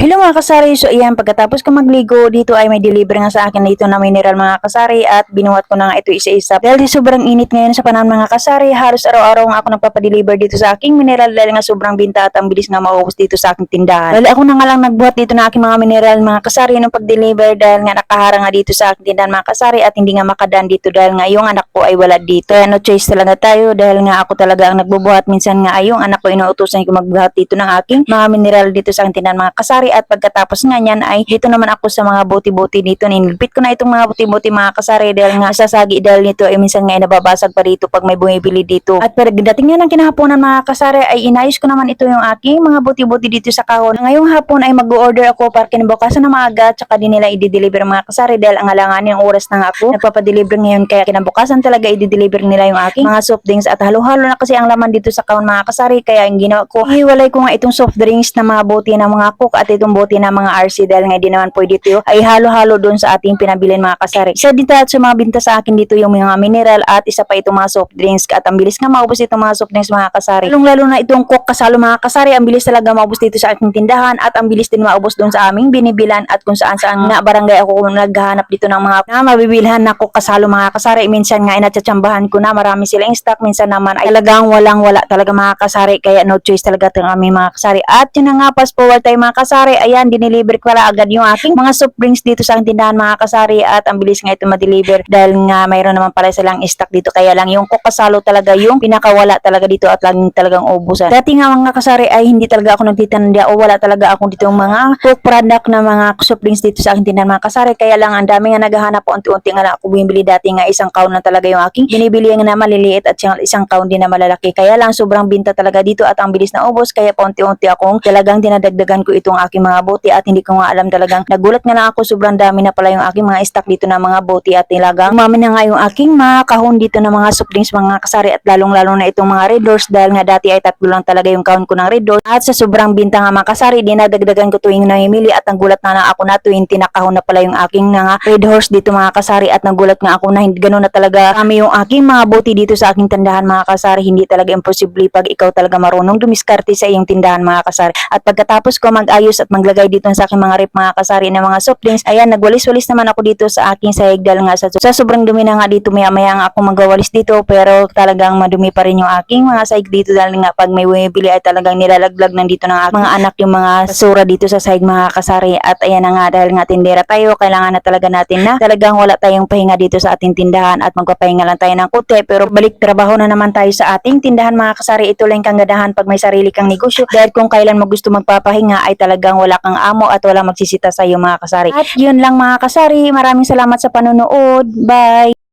Hello mga kasari, so ayan, pagkatapos ko magligo, dito ay may deliver nga sa akin dito na mineral mga kasari at binuhat ko na nga ito isa-isa. Dahil sobrang init ngayon sa panahon mga kasari, halos araw-araw nga ako nagpapadeliver dito sa aking mineral dahil nga sobrang binta at ang bilis nga maubos dito sa aking tindahan. Dahil ako na nga lang nagbuhat dito na aking mga mineral mga kasari ng pag-deliver dahil nga nakaharang nga dito sa aking tindahan mga kasari at hindi nga makadaan dito dahil nga yung anak ko ay wala dito. Kaya no choice talaga tayo dahil nga ako talaga ang nagbubuhat. Minsan nga ay yung anak ko inuutosan ko magbuhat dito ng aking mga mineral dito sa aking tindahan mga kasari at pagkatapos nga niyan ay dito naman ako sa mga buti-buti dito. Ninilpit ko na itong mga buti-buti mga kasari dahil nga sasagi dahil nito ay minsan nga nababasag pa dito pag may bumibili dito. At pagdating nga ng kinahaponan mga kasari ay inayos ko naman ito yung aking mga buti-buti dito sa kahon. Ngayong hapon ay mag-order ako para kinabukasan na maaga tsaka din nila i-deliver mga kasari dahil ang alanganin yung oras na ako nagpapadeliver ngayon kaya kinabukasan talaga i-deliver nila yung aking mga soft drinks at halo-halo na kasi ang laman dito sa kahon mga kasari kaya ang ginawa ko hiwalay ko nga itong soft drinks na mga bote ng mga cook at bote ng mga RC dahil nga di naman pwede ito ay halo-halo doon sa ating pinabilin mga kasari. Isa dito at sa mga binta sa akin dito yung mga mineral at isa pa itong mga soft drinks at ang bilis nga maubos itong mga soft drinks mga kasari. Lalong lalo na itong cook kasalo mga kasari ang bilis talaga maubos dito sa aking tindahan at ang bilis din maubos doon sa aming binibilan at kung saan saan nga barangay ako naghahanap dito ng mga na mabibilhan na cook kasalo mga kasari. Minsan nga ay natsatsambahan ko na marami silang stock minsan naman ay talagang walang wala talaga mga kasari kaya no choice talaga itong aming mga kasari. At yun na nga fast forward tayo mga kasari ayan dineliver ko pala agad yung aking mga soft drinks dito sa aking tindahan mga kasari at ang bilis nga ito ma-deliver dahil nga mayroon naman pala silang stock dito. Kaya lang yung cook kasalo talaga yung pinakawala talaga dito at laging talagang ubusan. Dati nga mga kasari ay hindi talaga ako nagtitinda o wala talaga ako dito yung mga cook product na mga soft drinks dito sa aking tindahan mga kasari. Kaya lang ang dami nga naghahanap po unti-unti nga ako bumibili dati nga isang count na talaga yung aking binibili nga na maliliit at isang count din na malalaki. Kaya lang sobrang binta talaga dito at ang bilis na ubos. Kaya pa unti-unti akong talagang dinadagdagan ko itong aking mga bote at hindi ko nga alam talagang nagulat nga lang ako. Sobrang dami na pala yung aking mga stock dito na mga bote at talagang umami na nga yung aking mga kahon dito na mga soft drinks mga kasari at lalong lalo na itong mga red doors dahil nga dati ay tatlo lang talaga yung count ko ng red doors. At sa sobrang binta nga mga kasari dinadagdagan ko tuwing namimili at nagulat na lang ako na 20 na kahon na pala yung aking mga red horse dito mga kasari at nagulat nga ako na hindi ganun na talaga kami yung aking mga bote dito sa aking tindahan mga kasari. Hindi talaga imposible pag ikaw talaga marunong dumiskarte sa iyong tindahan mga kasari. At pagkatapos ko mag-ayos at maglagay dito sa aking mga rep mga kasari na mga soft drinks. Ayan nagwalis-walis naman ako dito sa aking sahig nga sa, sa sobrang dumi na nga dito maya maya nga ako magwawalis dito pero talagang madumi pa rin yung aking mga sahig dito dahil nga pag may bumibili ay talagang nilalaglag ng dito ng aking mga anak yung mga basura dito sa sahig mga kasari. At ayan na nga dahil nga tindera tayo kailangan na talaga natin na talagang wala tayong pahinga dito sa ating tindahan at magpapahinga lang tayo ng kute pero balik trabaho na naman tayo sa ating tindahan mga kasari. Ito lang kang gadahan pag may sarili kang negosyo. Dahil kung kailan mo gusto magpapahinga ay talagang wala kang amo at wala magsisita sa iyo mga kasari. At yun lang mga kasari. Maraming salamat sa panonood. Bye